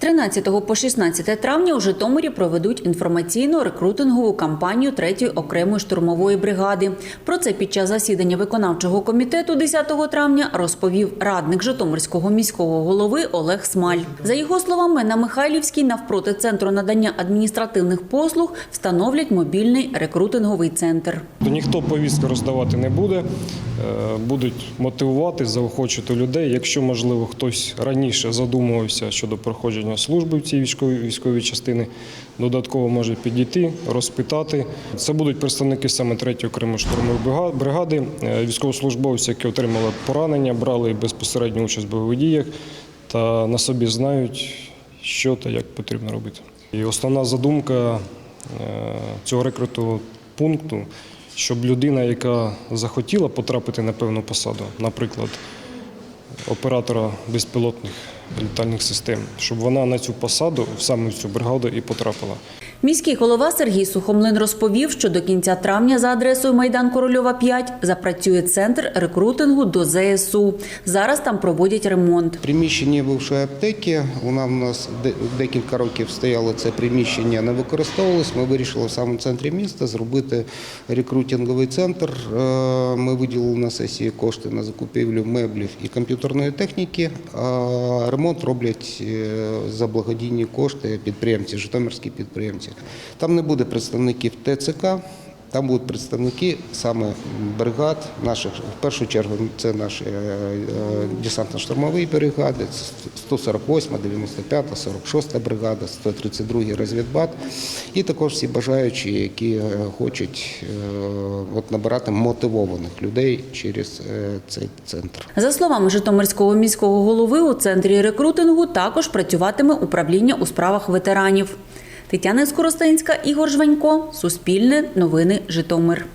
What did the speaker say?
13 по 16 травня у Житомирі проведуть інформаційно-рекрутингову кампанію 3-ї окремої штурмової бригади. Про це під час засідання виконавчого комітету 10 травня розповів радник Житомирського міського голови Олег Смаль. За його словами, на Михайлівській навпроти центру надання адміністративних послуг встановлять мобільний рекрутинговий центр. Ніхто повістки роздавати не буде, е, будуть мотивувати, заохочувати людей. Якщо, можливо, хтось раніше задумувався щодо проходження служби в цій військовій військовій частини, додатково може підійти, розпитати. Це будуть представники саме 3-ї окремої штурмової бригади, е, військовослужбовці, які отримали поранення, брали безпосередню участь в бойових діях та на собі знають, що та як потрібно робити. І основна задумка е, цього рекруту пункту, щоб людина, яка захотіла потрапити на певну посаду, наприклад, оператора безпілотних літальних систем, щоб вона на цю посаду, саме в цю бригаду і потрапила. Міський голова Сергій Сухомлин розповів, що до кінця травня за адресою Майдан Корольова 5 запрацює центр рекрутингу до ЗСУ. Зараз там проводять ремонт. Приміщення бувшої аптеки. Вона в нас декілька років стояло це приміщення, не використовувалось. Ми вирішили в самому центрі міста зробити рекрутинговий центр. Е, Ми виділили на сесії кошти на закупівлю меблів і комп'ютерної техніки. Ремонт роблять е, за благодійні кошти підприємці, житомирські підприємці. Там не буде представників ТЦК. Там будуть представники саме бригад наших, в першу чергу це наші десантно-штурмові бригади, 148, 95, 46 бригада, 132 розвідбат і також всі бажаючі, які е, хочуть е, от, набирати мотивованих людей через е, цей центр. За словами Житомирського міського голови, у центрі рекрутингу також працюватиме управління у справах ветеранів. Тетяна Скоростенська, Ігор Жванько, Суспільне, Новини Житомир.